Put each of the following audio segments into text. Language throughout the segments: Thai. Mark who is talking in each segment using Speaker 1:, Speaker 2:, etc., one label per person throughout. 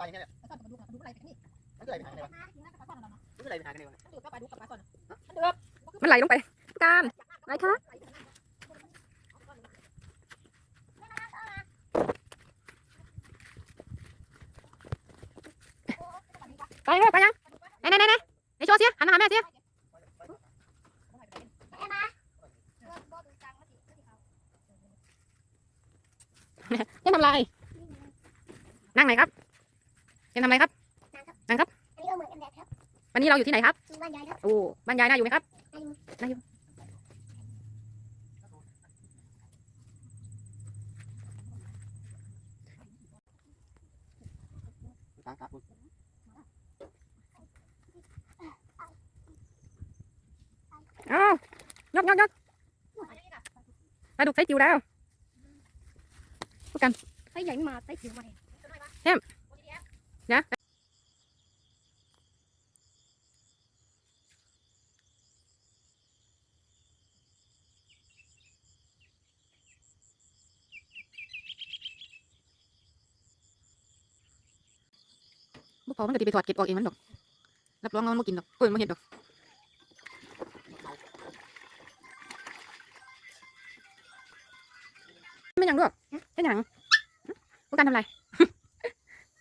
Speaker 1: ตายอย่างเงี้ย
Speaker 2: ปลาซ่อนกับปลาดุกปลาดุกอะไรแบบนี้
Speaker 1: มันก็ไหลไปหากันเลยวะ
Speaker 2: กินแล้วปลาซ่อนเราเนาะ
Speaker 1: มันก็ไหลไปหากันเลยวะ
Speaker 2: มันดูดกับปลาดุกกับปลาซ่อน
Speaker 3: มันไหลลงไปการไหนคะไปเลยไปยังไหนไหนไหนไหนไหนโชว์เสียหันมาหาแม่เสียเจ๊ทำอะไรนั่งไหนครับ เจ๊ทำอะไรครับนั่งครับ
Speaker 4: อันนี้ก็เหมือนกันแดดครับ
Speaker 3: วันนี้เราอยู่ที่ไหนครับ
Speaker 4: ที่บ้านยายครับ
Speaker 3: โอ้บ้านยายน่าอยู่ไหมครับน่าอยู่
Speaker 1: ตาตาคุณ
Speaker 3: อ้าวยกยกยกปลาดุกใส่จิ๋วแล้ว
Speaker 4: ไส้ใหญ่ไม่มาไส้จิ๋วมา
Speaker 3: นะบุกพอมันก็จะไปถอดเก็บออกเองมันดอก รับรองว่ามันไม่กินดอกเอ้ยไม่เห็นดอกไม่ยังด้วยแค่ยังพวกการทำอะไร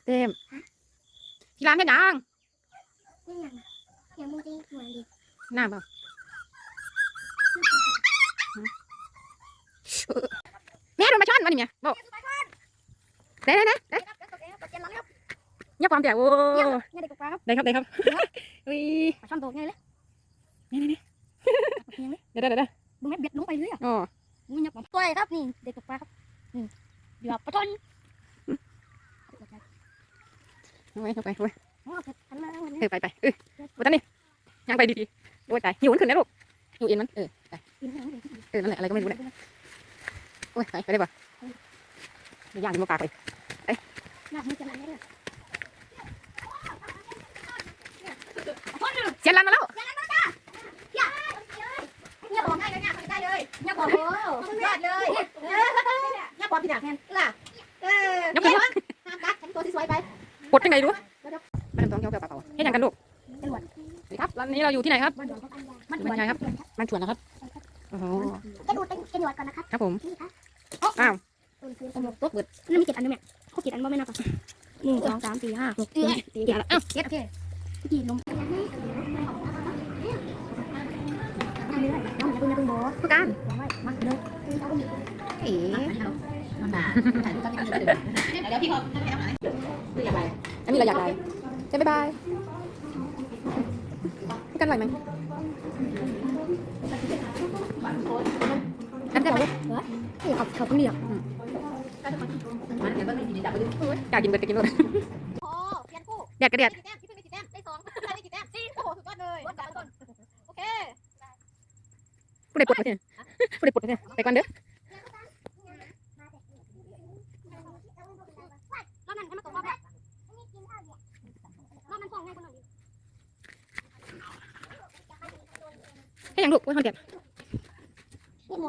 Speaker 3: เต็ม ที่ร้านแค่ยัง
Speaker 4: นี่ยังยังมึงจะเหมือนดิ
Speaker 3: หน้าเปล่าแม่โดนมาช่อนมานี่เมียบอกเด้เด้เด้เด้เงียบความเดี๋ยวโอ้
Speaker 4: เนี่ยเด็กปลาครับ
Speaker 3: ได้ครับได้ครับอุ้ย
Speaker 4: ปลาช่อนโตง่ายเลย
Speaker 3: นี่นี่นี่เดี๋ยวเดี๋ยวเดี๋ยว
Speaker 4: ดูแม่เบ็ดลงไปเลยอะ
Speaker 3: อ๋อ
Speaker 4: มึงอย่าปล่อยครับนี่เด็กปลาครับนี่เดี๋ยวปลาช่อน
Speaker 3: เอา ไว้เอาไปเอาไว้
Speaker 4: อ๋อเผ็ดหันมาวัน
Speaker 3: เอ
Speaker 4: นี้
Speaker 3: อไปไปเออวันนี้ยังไปดีๆโอ้ยตายหิวมันขึ้นแล้วลูกหิวเอ็นมันเออไป
Speaker 4: กินให้มัน
Speaker 3: เออนั่นแหละอะไรก็ไม่รู้เนี่ยโอ้ยไปไปได้ปะเดี๋ยวย่างกินมาปากเลย
Speaker 4: หนักมือจะไหลเลย
Speaker 3: เสียนรันมาแล้ว
Speaker 2: เนี่ยบอกได้เลยเนี่ยได้เลยเนี่ยบอกโอ้สุดยอดเลยเนี่ยบอกพี่หนักแน่ล่ะเออย
Speaker 3: กขึ้นมา
Speaker 2: ห้ามกัดฉันตัวที่สวยไป
Speaker 3: กดยังไงรู้มันต้องเกี่ยวกับเปล่าๆให้ยังกันลูก
Speaker 4: ตำรวจ
Speaker 3: สวัสดีครับร้านนี้เราอยู่ที่ไหนครับ
Speaker 4: บ้านหลวงเขาอันยา
Speaker 3: มันเป็นไงครับ มันชวนนะครับโอ้โห
Speaker 4: จะดูเป็นเป็นหนวดก่อนนะครับ
Speaker 3: ครับผม
Speaker 4: นี่ครับ
Speaker 3: อ้าว
Speaker 4: ต้นเทียนตำรวจตัวเบิดนั่นมีเจ็ดอันด้วยเนี่ยเขาเจ็ดอันบ่ไม่นับอะหนึ่งสองสามสี่ห้าหกเจ็ดเจ็ดแล้วอ้าวเจ็ดโอเคกี่นมนั่นเลยน้องอย่าเพิ่งอย่าเพิ่งโบ
Speaker 3: ผู้การ
Speaker 4: มาเลย
Speaker 3: เอ๋
Speaker 2: มันมาถ่ายรูปกันนิดนึงเดี๋ยวพี่พอให้เอาหน่อยคืออย่างไร
Speaker 3: อันนี้เราอยากได้เจ๊บ๊ายบายผู้การอร่อยไหมแอมเจ๊บอก
Speaker 4: เฮ้ยขอบขอบคุณเดียว
Speaker 2: มันเดี๋ยวมันมีดีดับไปดู
Speaker 3: อยากกินเบิร์ดจะกินรส
Speaker 2: โอ้เปลี่ยนคู่
Speaker 3: แดดกระเดียด
Speaker 2: กี่แต้มพี่เพิ่งได้กี่แต้มได้สองได้กี่แต้มสี่โอ้โหสุดยอดเลยวันกันต้นโอเค
Speaker 3: ผู้ใดปลดมาเนี่ยผู้ใดปลดมาเนี่ยไปก่อนเด้อ
Speaker 4: ยังลูกไว้คนเดียว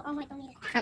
Speaker 4: เอา
Speaker 3: ไว้ตรงนี้ค
Speaker 4: รั